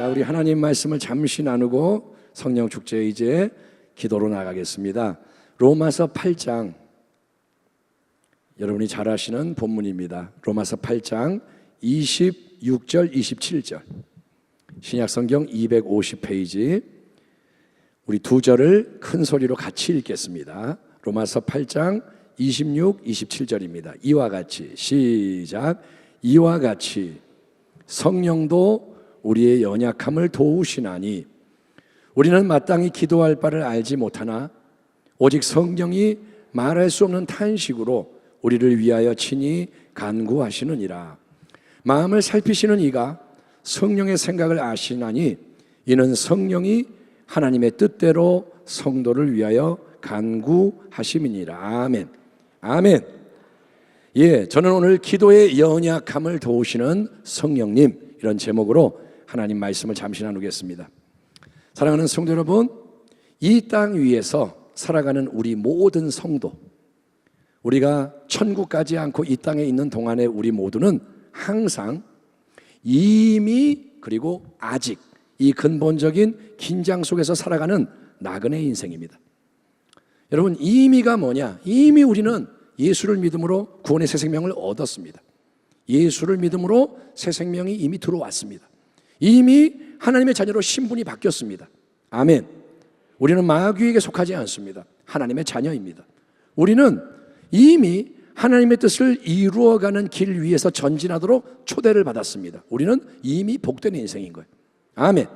자, 우리 하나님 말씀을 잠시 나누고 성령 축제 이제 기도로 나가겠습니다. 로마서 8장 여러분이 잘 아시는 본문입니다. 로마서 8장 26절 27절. 신약 성경 250페이지 우리 두 절을 큰 소리로 같이 읽겠습니다. 로마서 8장 26, 27절입니다. 이와 같이 시작. 이와 같이 성령도 우리의 연약함을 도우시나니 우리는 마땅히 기도할 바를 알지 못하나 오직 성령이 말할 수 없는 탄식으로 우리를 위하여 친히 간구하시느니라. 마음을 살피시는 이가 성령의 생각을 아시나니 이는 성령이 하나님의 뜻대로 성도를 위하여 간구하심이니라. 아멘. 아멘. 예, 저는 오늘 기도의 연약함을 도우시는 성령님 이런 제목으로 하나님 말씀을 잠시 나누겠습니다. 사랑하는 성도 여러분, 이 땅 위에서 살아가는 우리 모든 성도, 우리가 천국 가지 않고 이 땅에 있는 동안에 우리 모두는 항상 이미 그리고 아직 이 근본적인 긴장 속에서 살아가는 나그네 인생입니다. 여러분, 이미가 뭐냐? 이미 우리는 예수를 믿음으로 구원의 새 생명을 얻었습니다. 예수를 믿음으로 새 생명이 이미 들어왔습니다. 이미 하나님의 자녀로 신분이 바뀌었습니다. 아멘. 우리는 마귀에게 속하지 않습니다. 하나님의 자녀입니다. 우리는 이미 하나님의 뜻을 이루어가는 길 위에서 전진하도록 초대를 받았습니다. 우리는 이미 복된 인생인 거예요. 아멘.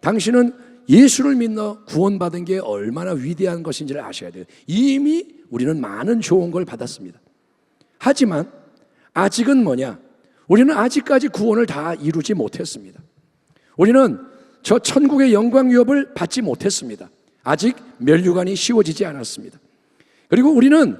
당신은 예수를 믿어 구원받은 게 얼마나 위대한 것인지를 아셔야 돼요. 이미 우리는 많은 좋은 걸 받았습니다. 하지만 아직은 뭐냐? 우리는 아직까지 구원을 다 이루지 못했습니다. 우리는 저 천국의 영광 유업을 받지 못했습니다. 아직 멸류관이 씌워지지 않았습니다. 그리고 우리는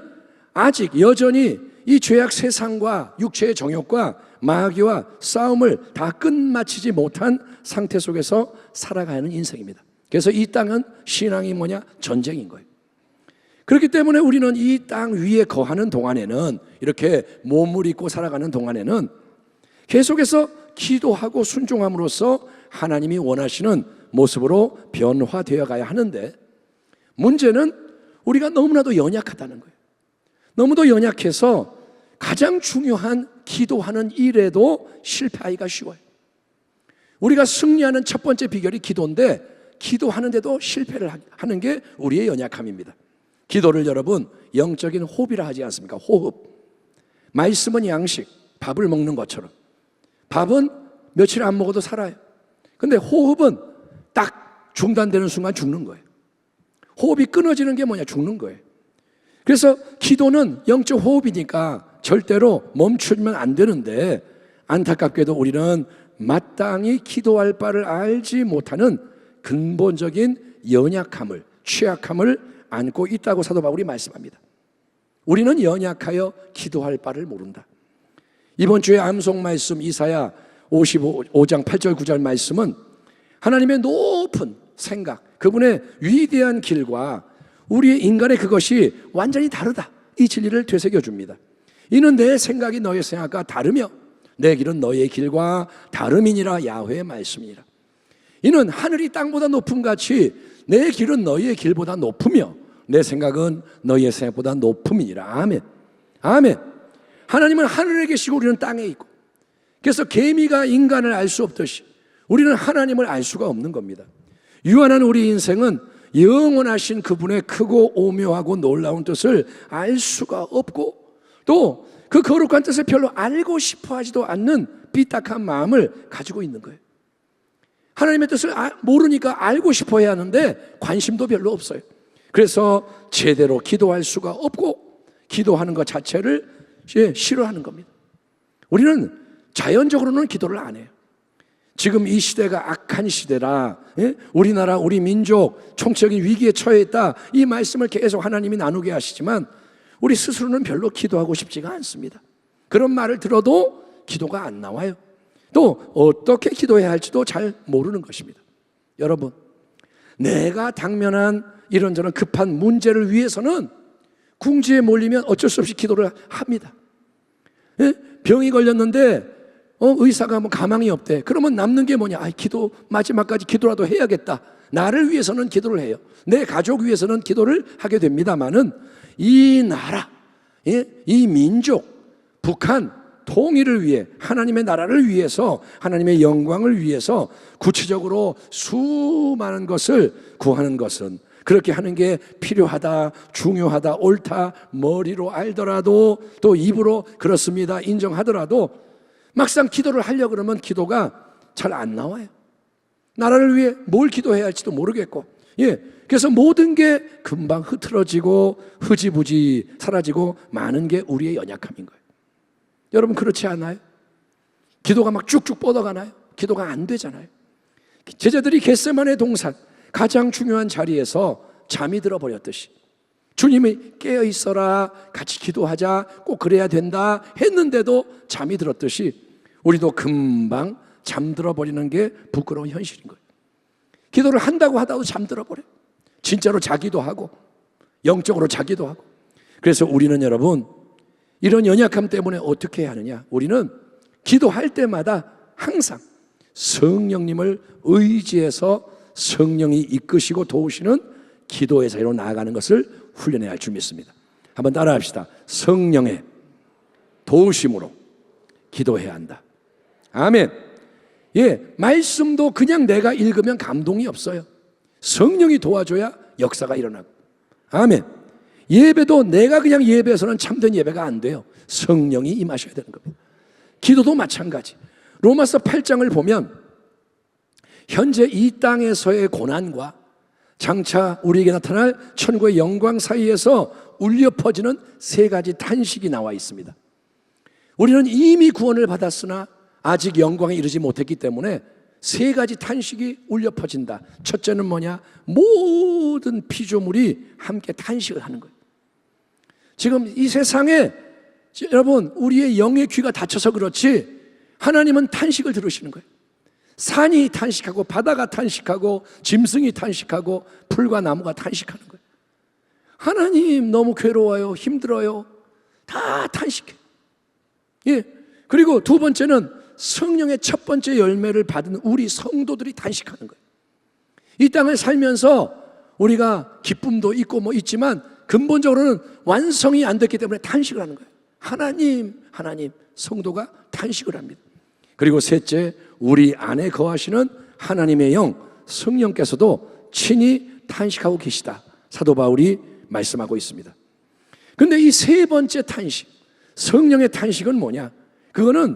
아직 여전히 이 죄악 세상과 육체의 정욕과 마귀와 싸움을 다 끝마치지 못한 상태 속에서 살아가는 인생입니다. 그래서 이 땅은 신앙이 뭐냐? 전쟁인 거예요. 그렇기 때문에 우리는 이 땅 위에 거하는 동안에는 이렇게 몸을 입고 살아가는 동안에는 계속해서 기도하고 순종함으로써 하나님이 원하시는 모습으로 변화되어 가야 하는데 문제는 우리가 너무나도 연약하다는 거예요. 너무도 연약해서 가장 중요한 기도하는 일에도 실패하기가 쉬워요. 우리가 승리하는 첫 번째 비결이 기도인데 기도하는데도 실패를 하는 게 우리의 연약함입니다. 기도를 여러분 영적인 호흡이라 하지 않습니까? 호흡. 말씀은 양식, 밥을 먹는 것처럼. 밥은 며칠 안 먹어도 살아요. 근데 호흡은 딱 중단되는 순간 죽는 거예요. 호흡이 끊어지는 게 뭐냐? 죽는 거예요. 그래서 기도는 영적 호흡이니까 절대로 멈추면 안 되는데 안타깝게도 우리는 마땅히 기도할 바를 알지 못하는 근본적인 연약함을, 취약함을 안고 있다고 사도 바울이 말씀합니다. 우리는 연약하여 기도할 바를 모른다. 이번 주에 암송 말씀 이사야 55장 8절 9절 말씀은 하나님의 높은 생각, 그분의 위대한 길과 우리의 인간의 그것이 완전히 다르다. 이 진리를 되새겨 줍니다. 이는 내 생각이 너의 생각과 다르며 내 길은 너의 길과 다름이니라 야훼의 말씀이니라. 이는 하늘이 땅보다 높음 같이 내 길은 너희의 길보다 높으며 내 생각은 너희의 생각보다 높음이니라. 아멘. 아멘. 하나님은 하늘에 계시고 우리는 땅에 있고. 그래서 개미가 인간을 알 수 없듯이 우리는 하나님을 알 수가 없는 겁니다. 유한한 우리 인생은 영원하신 그분의 크고 오묘하고 놀라운 뜻을 알 수가 없고 또 그 거룩한 뜻을 별로 알고 싶어 하지도 않는 삐딱한 마음을 가지고 있는 거예요. 하나님의 뜻을 아, 모르니까 알고 싶어 해야 하는데 관심도 별로 없어요. 그래서 제대로 기도할 수가 없고 기도하는 것 자체를 싫어하는 겁니다. 우리는 자연적으로는 기도를 안 해요. 지금 이 시대가 악한 시대라 예? 우리나라 우리 민족 총체적인 위기에 처해 있다 이 말씀을 계속 하나님이 나누게 하시지만 우리 스스로는 별로 기도하고 싶지가 않습니다 그런 말을 들어도 기도가 안 나와요 또 어떻게 기도해야 할지도 잘 모르는 것입니다 여러분 내가 당면한 이런저런 급한 문제를 위해서는 궁지에 몰리면 어쩔 수 없이 기도를 합니다 예? 병이 걸렸는데 어, 의사가 뭐 가망이 없대. 그러면 남는 게 뭐냐? 아, 기도 마지막까지 기도라도 해야겠다. 나를 위해서는 기도를 해요. 내 가족 위해서는 기도를 하게 됩니다만은 이 나라, 예? 이 민족, 북한 통일을 위해 하나님의 나라를 위해서 하나님의 영광을 위해서 구체적으로 수많은 것을 구하는 것은 그렇게 하는 게 필요하다, 중요하다, 옳다, 머리로 알더라도 또 입으로 그렇습니다, 인정하더라도 막상 기도를 하려고 그러면 기도가 잘 안 나와요. 나라를 위해 뭘 기도해야 할지도 모르겠고, 예. 그래서 모든 게 금방 흐트러지고 흐지부지 사라지고 많은 게 우리의 연약함인 거예요. 여러분 그렇지 않아요? 기도가 막 쭉쭉 뻗어가나요? 기도가 안 되잖아요. 제자들이 겟세만의 동산 가장 중요한 자리에서 잠이 들어 버렸듯이 주님이 깨어 있어라 같이 기도하자 꼭 그래야 된다 했는데도 잠이 들었듯이 우리도 금방 잠들어 버리는 게 부끄러운 현실인 거예요. 기도를 한다고 하다도 잠들어 버려. 진짜로 자기도 하고 영적으로 자기도 하고. 그래서 우리는 여러분 이런 연약함 때문에 어떻게 하느냐? 우리는 기도할 때마다 항상 성령님을 의지해서 성령이 이끄시고 도우시는 기도의 자리로 나아가는 것을 훈련해야 할 줄 믿습니다. 한번 따라 합시다. 성령의 도우심으로 기도해야 한다. 아멘. 예, 말씀도 그냥 내가 읽으면 감동이 없어요. 성령이 도와줘야 역사가 일어나고. 아멘. 예배도 내가 그냥 예배해서는 참된 예배가 안 돼요. 성령이 임하셔야 되는 겁니다. 기도도 마찬가지. 로마서 8장을 보면 현재 이 땅에서의 고난과 장차 우리에게 나타날 천국의 영광 사이에서 울려 퍼지는 세 가지 탄식이 나와 있습니다. 우리는 이미 구원을 받았으나 아직 영광에 이르지 못했기 때문에 세 가지 탄식이 울려 퍼진다. 첫째는 뭐냐? 모든 피조물이 함께 탄식을 하는 거예요. 지금 이 세상에 여러분 우리의 영의 귀가 닫혀서 그렇지 하나님은 탄식을 들으시는 거예요. 산이 탄식하고 바다가 탄식하고 짐승이 탄식하고 풀과 나무가 탄식하는 거예요. 하나님 너무 괴로워요. 힘들어요. 다 탄식해. 예. 그리고 두 번째는 성령의 첫 번째 열매를 받은 우리 성도들이 탄식하는 거예요. 이 땅을 살면서 우리가 기쁨도 있고 뭐 있지만 근본적으로는 완성이 안 됐기 때문에 탄식을 하는 거예요. 하나님, 하나님, 성도가 탄식을 합니다. 그리고 셋째, 우리 안에 거하시는 하나님의 영, 성령께서도 친히 탄식하고 계시다. 사도 바울이 말씀하고 있습니다. 근데 이 세 번째 탄식, 성령의 탄식은 뭐냐? 그거는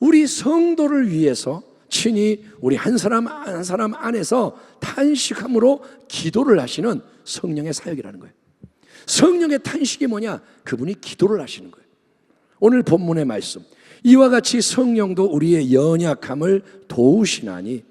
우리 성도를 위해서 친히 우리 한 사람 한 사람 안에서 탄식함으로 기도를 하시는 성령의 사역이라는 거예요. 성령의 탄식이 뭐냐? 그분이 기도를 하시는 거예요. 오늘 본문의 말씀. 이와 같이 성령도 우리의 연약함을 도우시나니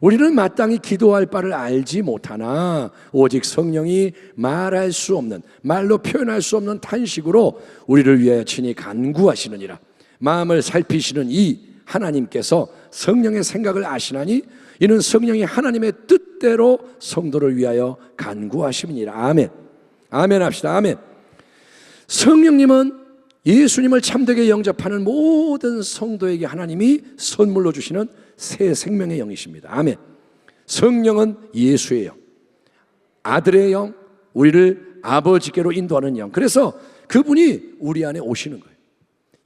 우리는 마땅히 기도할 바를 알지 못하나 오직 성령이 말할 수 없는 말로 표현할 수 없는 탄식으로 우리를 위하여 친히 간구하시느니라. 마음을 살피시는 이 하나님께서 성령의 생각을 아시나니 이는 성령이 하나님의 뜻대로 성도를 위하여 간구하심이니라. 아멘. 아멘 합시다. 아멘. 성령님은 예수님을 참되게 영접하는 모든 성도에게 하나님이 선물로 주시는 새 생명의 영이십니다. 아멘. 성령은 예수의 영, 아들의 영, 우리를 아버지께로 인도하는 영. 그래서 그분이 우리 안에 오시는 거예요.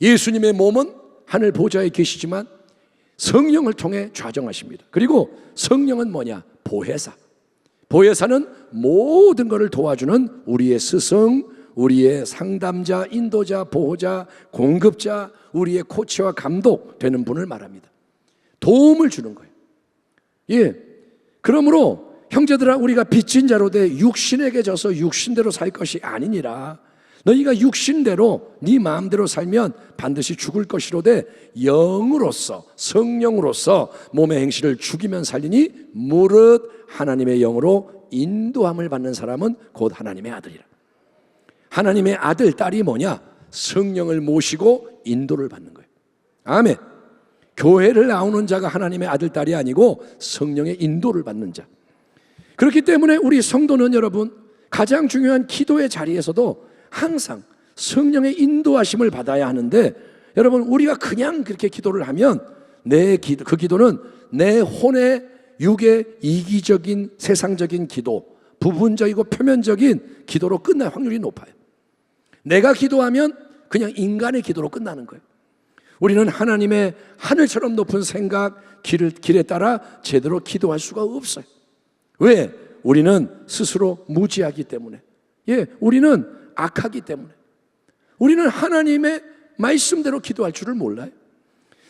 예수님의 몸은 하늘 보좌에 계시지만 성령을 통해 좌정하십니다. 그리고 성령은 뭐냐? 보혜사. 보혜사는 모든 것을 도와주는 우리의 스승, 우리의 상담자, 인도자, 보호자, 공급자, 우리의 코치와 감독 되는 분을 말합니다. 도움을 주는 거예요. 예. 그러므로 형제들아 우리가 빚진 자로 돼 육신에게 져서 육신대로 살 것이 아니니라. 너희가 육신대로 네 마음대로 살면 반드시 죽을 것이로되 영으로서 성령으로서 몸의 행실을 죽이면 살리니 무릇 하나님의 영으로 인도함을 받는 사람은 곧 하나님의 아들이라. 하나님의 아들, 딸이 뭐냐? 성령을 모시고 인도를 받는 거예요. 아멘. 교회를 나오는 자가 하나님의 아들, 딸이 아니고 성령의 인도를 받는 자. 그렇기 때문에 우리 성도는 여러분, 가장 중요한 기도의 자리에서도 항상 성령의 인도하심을 받아야 하는데 여러분, 우리가 그냥 그렇게 기도를 하면 내 기도, 그 기도는 내 혼의 육의 이기적인 세상적인 기도, 부분적이고 표면적인 기도로 끝날 확률이 높아요. 내가 기도하면 그냥 인간의 기도로 끝나는 거예요. 우리는 하나님의 하늘처럼 높은 생각, 길을, 길에 따라 제대로 기도할 수가 없어요. 왜? 우리는 스스로 무지하기 때문에. 예, 우리는 악하기 때문에. 우리는 하나님의 말씀대로 기도할 줄을 몰라요.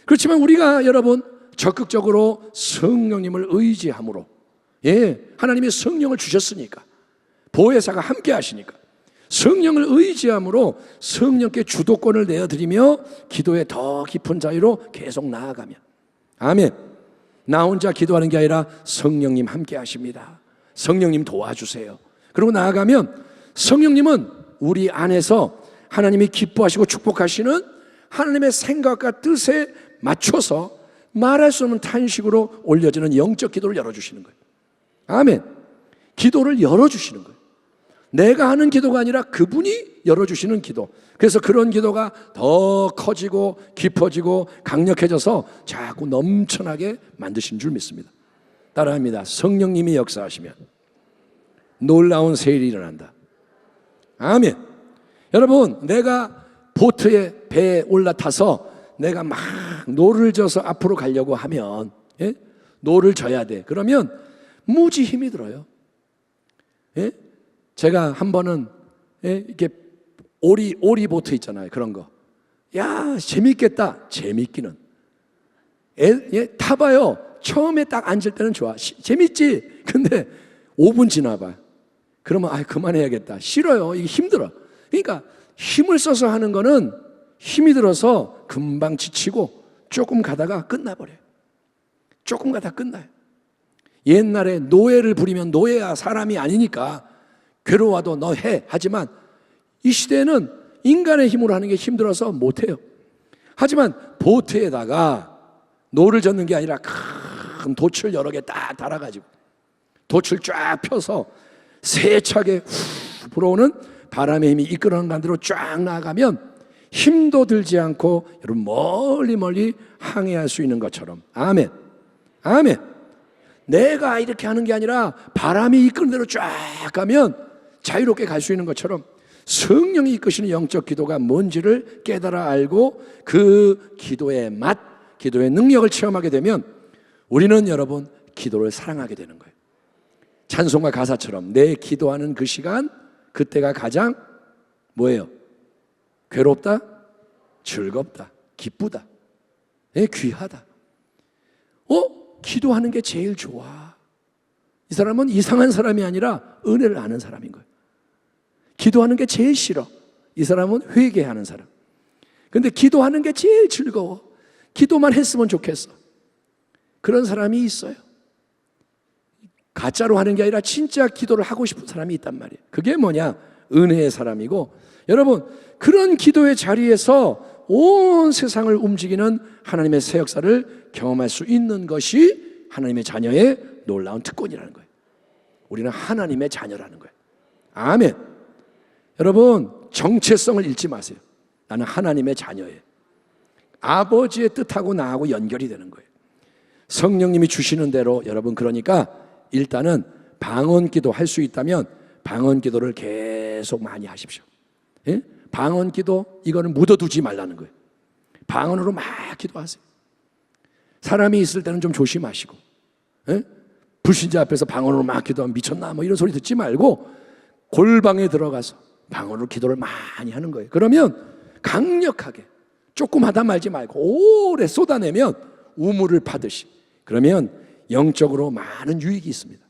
그렇지만 우리가 여러분 적극적으로 성령님을 의지함으로 예, 하나님의 성령을 주셨으니까 보혜사가 함께 하시니까 성령을 의지함으로 성령께 주도권을 내어드리며 기도의 더 깊은 자리로 계속 나아가면 아멘. 나 혼자 기도하는 게 아니라 성령님 함께 하십니다. 성령님 도와주세요. 그리고 나아가면 성령님은 우리 안에서 하나님이 기뻐하시고 축복하시는 하나님의 생각과 뜻에 맞춰서 말할 수 없는 탄식으로 올려지는 영적 기도를 열어주시는 거예요. 아멘. 기도를 열어주시는 거예요. 내가 하는 기도가 아니라 그분이 열어주시는 기도. 그래서 그런 기도가 더 커지고 깊어지고 강력해져서 자꾸 넘쳐나게 만드신 줄 믿습니다. 따라합니다. 성령님이 역사하시면 놀라운 세일이 일어난다. 아멘. 여러분, 내가 보트에 배에 올라타서 내가 막 노를 져서 앞으로 가려고 하면 예? 노를 져야 돼. 그러면 무지 힘이 들어요. 예? 제가 한 번은 예? 이렇게 오리 오리 보트 있잖아요. 그런 거. 야 재밌겠다. 재밌기는. 애, 예, 타봐요. 처음에 딱 앉을 때는 좋아. 시, 재밌지. 근데 5분 지나봐. 그러면 아 그만해야겠다. 싫어요. 이게 힘들어. 그러니까 힘을 써서 하는 거는 힘이 들어서 금방 지치고 조금 가다가 끝나버려요. 조금 가다 끝나요. 옛날에 노예를 부리면 노예야 사람이 아니니까 괴로워도 너 해. 하지만 이 시대에는 인간의 힘으로 하는 게 힘들어서 못해요. 하지만 보트에다가 노를 젓는 게 아니라 큰 돛을 여러 개 딱 달아가지고 돛을 쫙 펴서 세차게 후 불어오는 바람의 힘이 이끌어가는 간대로 쫙 나가면 힘도 들지 않고 여러분 멀리 멀리 항해할 수 있는 것처럼 아멘 아멘 내가 이렇게 하는 게 아니라 바람이 이끄는 대로 쫙 가면 자유롭게 갈 수 있는 것처럼 성령이 이끄시는 영적 기도가 뭔지를 깨달아 알고 그 기도의 맛, 기도의 능력을 체험하게 되면 우리는 여러분 기도를 사랑하게 되는 거예요. 찬송가 가사처럼 내 기도하는 그 시간 그때가 가장 뭐예요? 괴롭다? 즐겁다. 기쁘다. 예, 귀하다. 어? 기도하는 게 제일 좋아. 이 사람은 이상한 사람이 아니라 은혜를 아는 사람인 거예요. 기도하는 게 제일 싫어. 이 사람은 회개하는 사람. 근데 기도하는 게 제일 즐거워. 기도만 했으면 좋겠어. 그런 사람이 있어요. 가짜로 하는 게 아니라 진짜 기도를 하고 싶은 사람이 있단 말이에요. 그게 뭐냐? 은혜의 사람이고 여러분 그런 기도의 자리에서 온 세상을 움직이는 하나님의 새 역사를 경험할 수 있는 것이 하나님의 자녀의 놀라운 특권이라는 거예요. 우리는 하나님의 자녀라는 거예요. 아멘. 여러분 정체성을 잃지 마세요. 나는 하나님의 자녀예요. 아버지의 뜻하고 나하고 연결이 되는 거예요. 성령님이 주시는 대로 여러분 그러니까 일단은 방언 기도 할 수 있다면 방언 기도를 계속 많이 하십시오. 예? 방언 기도 이거는 묻어두지 말라는 거예요. 방언으로 막 기도하세요. 사람이 있을 때는 좀 조심하시고 예? 불신자 앞에서 방언으로 막 기도하면 미쳤나 뭐 이런 소리 듣지 말고 골방에 들어가서 방언으로 기도를 많이 하는 거예요. 그러면 강력하게 조금 하다 말지 말고 오래 쏟아내면 우물을 파듯이 그러면 영적으로 많은 유익이 있습니다.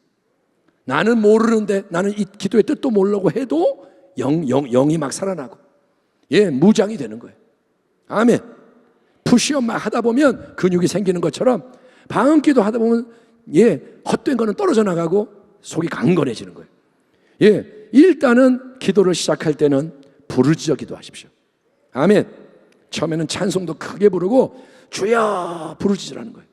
나는 모르는데 나는 이 기도의 뜻도 모르고 해도 영, 영, 영이 막 살아나고 예, 무장이 되는 거예요. 아멘. 푸시업 막 하다 보면 근육이 생기는 것처럼 방언기도 하다 보면 예, 헛된 거는 떨어져 나가고 속이 강건해지는 거예요. 예, 일단은 기도를 시작할 때는 부르짖어 기도하십시오. 아멘. 처음에는 찬송도 크게 부르고 주여 부르짖으라는 거예요.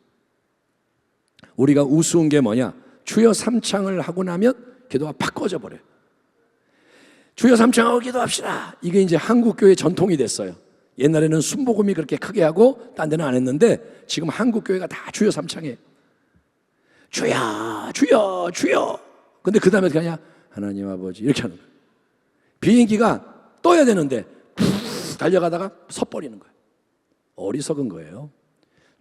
우리가 우스운 게 뭐냐? 주여 삼창을 하고 나면 기도가 팍 꺼져 버려요. 주여 삼창하고 기도합시다. 이게 이제 한국 교회 전통이 됐어요. 옛날에는 순복음이 그렇게 크게 하고 딴 데는 안 했는데 지금 한국 교회가 다 주여 삼창해. 주여, 주여, 주여. 근데 그 다음에 그냥 하나님 아버지 이렇게 하는 거예요. 비행기가 떠야 되는데 푹 달려가다가 섰버리는 거예요. 어리석은 거예요.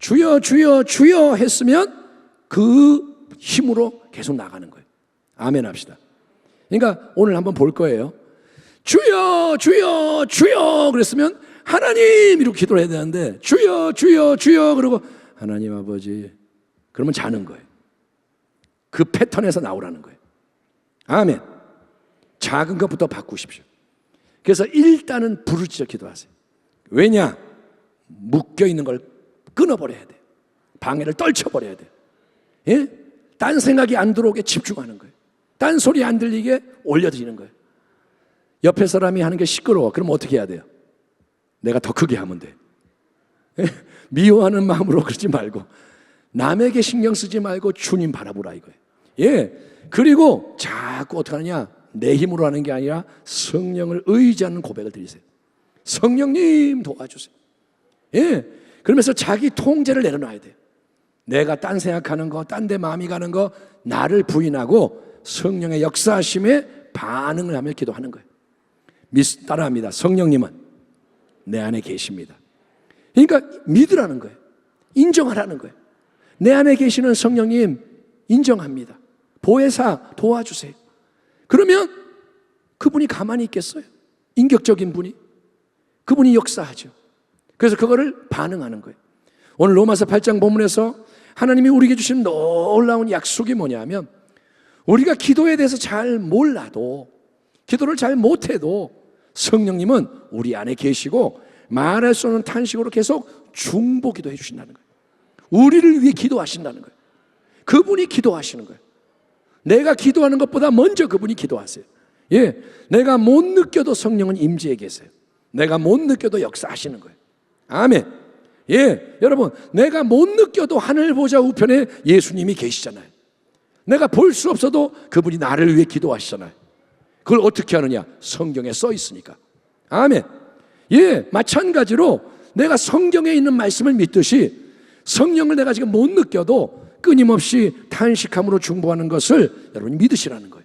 주여, 주여, 주여 했으면 그 힘으로 계속 나가는 거예요. 아멘 합시다. 그러니까 오늘 한번 볼 거예요. 주여, 주여, 주여 그랬으면 하나님 이렇게 기도를 해야 되는데 주여, 주여, 주여 그러고 하나님 아버지 그러면 자는 거예요. 그 패턴에서 나오라는 거예요. 아멘. 작은 것부터 바꾸십시오. 그래서 일단은 부르짖어 기도하세요. 왜냐? 묶여 있는 걸 끊어버려야 돼요. 방해를 떨쳐버려야 돼요. 예? 딴 생각이 안 들어오게 집중하는 거예요. 딴 소리 안 들리게 올려드리는 거예요. 옆에 사람이 하는 게 시끄러워. 그럼 어떻게 해야 돼요? 내가 더 크게 하면 돼. 예? 미워하는 마음으로 그러지 말고 남에게 신경 쓰지 말고 주님 바라보라 이거예요. 예. 그리고 자꾸 어떻게 하느냐? 내 힘으로 하는 게 아니라 성령을 의지하는 고백을 드리세요. 성령님 도와주세요. 예. 그러면서 자기 통제를 내려놔야 돼요. 내가 딴 생각하는 거, 딴 데 마음이 가는 거, 나를 부인하고 성령의 역사하심에 반응을 하며 기도하는 거예요. 미스 따라합니다. 성령님은 내 안에 계십니다. 그러니까 믿으라는 거예요. 인정하라는 거예요. 내 안에 계시는 성령님 인정합니다. 보혜사 도와주세요. 그러면 그분이 가만히 있겠어요? 인격적인 분이. 그분이 역사하죠. 그래서 그거를 반응하는 거예요. 오늘 로마서 8장 본문에서 하나님이 우리에게 주신 놀라운 약속이 뭐냐면 우리가 기도에 대해서 잘 몰라도 기도를 잘 못해도 성령님은 우리 안에 계시고 말할 수 없는 탄식으로 계속 중보 기도 해 주신다는 거예요. 우리를 위해 기도하신다는 거예요. 그분이 기도하시는 거예요. 내가 기도하는 것보다 먼저 그분이 기도하세요. 예, 내가 못 느껴도 성령은 임재해 계세요. 내가 못 느껴도 역사하시는 거예요. 아멘. 예, 여러분, 내가 못 느껴도 하늘 보좌 우편에 예수님이 계시잖아요. 내가 볼 수 없어도 그분이 나를 위해 기도하시잖아요. 그걸 어떻게 하느냐? 성경에 써 있으니까. 아멘. 예, 마찬가지로 내가 성경에 있는 말씀을 믿듯이 성령을 내가 지금 못 느껴도 끊임없이 탄식함으로 중보하는 것을 여러분 믿으시라는 거예요.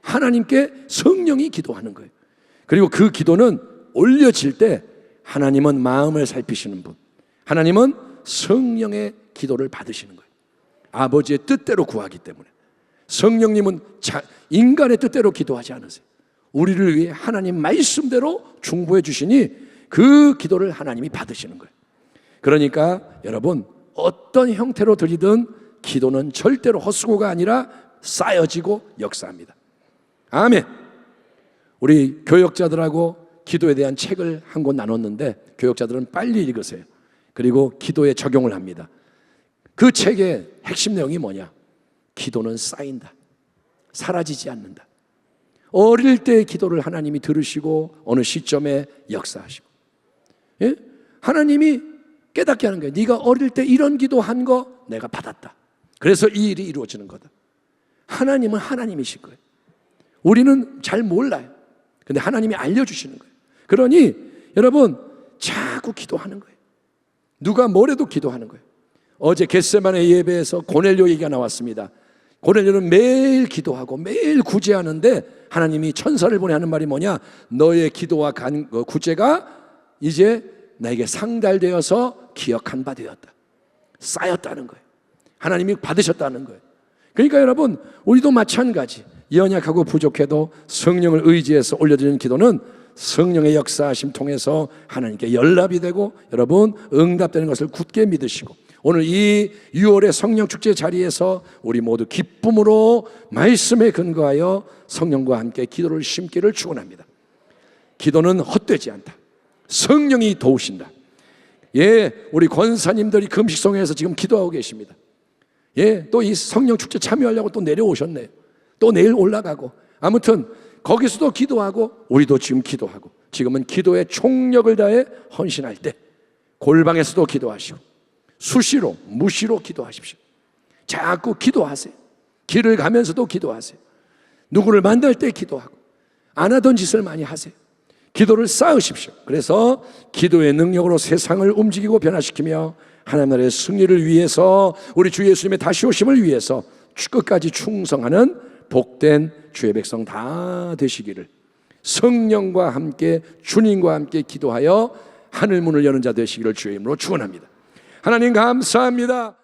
하나님께 성령이 기도하는 거예요. 그리고 그 기도는 올려질 때 하나님은 마음을 살피시는 분. 하나님은 성령의 기도를 받으시는 거예요. 아버지의 뜻대로 구하기 때문에. 성령님은 자, 인간의 뜻대로 기도하지 않으세요. 우리를 위해 하나님 말씀대로 중보해 주시니 그 기도를 하나님이 받으시는 거예요. 그러니까 여러분 어떤 형태로 드리든 기도는 절대로 헛수고가 아니라 쌓여지고 역사합니다. 아멘. 우리 교역자들하고 기도에 대한 책을 한 권 나눴는데 교역자들은 빨리 읽으세요. 그리고 기도에 적용을 합니다. 그 책의 핵심 내용이 뭐냐? 기도는 쌓인다. 사라지지 않는다. 어릴 때 기도를 하나님이 들으시고 어느 시점에 역사하시고. 예? 하나님이 깨닫게 하는 거예요. 네가 어릴 때 이런 기도한 거 내가 받았다. 그래서 이 일이 이루어지는 거다. 하나님은 하나님이실 거예요. 우리는 잘 몰라요. 근데 하나님이 알려주시는 거예요. 그러니 여러분 자꾸 기도하는 거예요. 누가 뭐래도 기도하는 거예요. 어제 겟세만의 예배에서 고넬료 얘기가 나왔습니다. 고넬료는 매일 기도하고 매일 구제하는데 하나님이 천사를 보내 하는 말이 뭐냐? 너의 기도와 간, 어, 구제가 이제 나에게 상달되어서 기억한 바 되었다. 쌓였다는 거예요. 하나님이 받으셨다는 거예요. 그러니까 여러분, 우리도 마찬가지. 연약하고 부족해도 성령을 의지해서 올려드리는 기도는 성령의 역사하심 통해서 하나님께 연락이 되고 여러분 응답되는 것을 굳게 믿으시고 오늘 이 6월의 성령 축제 자리에서 우리 모두 기쁨으로 말씀에 근거하여 성령과 함께 기도를 심기를 축원합니다. 기도는 헛되지 않다. 성령이 도우신다. 예, 우리 권사님들이 금식성에서 지금 기도하고 계십니다. 예, 또 이 성령 축제 참여하려고 또 내려오셨네요. 또 내일 올라가고. 아무튼 거기서도 기도하고 우리도 지금 기도하고 지금은 기도의 총력을 다해 헌신할 때 골방에서도 기도하시고 수시로 무시로 기도하십시오. 자꾸 기도하세요. 길을 가면서도 기도하세요. 누구를 만날 때 기도하고 안 하던 짓을 많이 하세요. 기도를 쌓으십시오. 그래서 기도의 능력으로 세상을 움직이고 변화시키며 하나님 나라의 승리를 위해서 우리 주 예수님의 다시 오심을 위해서 끝까지 충성하는 복된 주의 백성 다 되시기를 성령과 함께 주님과 함께 기도하여 하늘 문을 여는 자 되시기를 주의 이름으로 축원합니다. 하나님 감사합니다.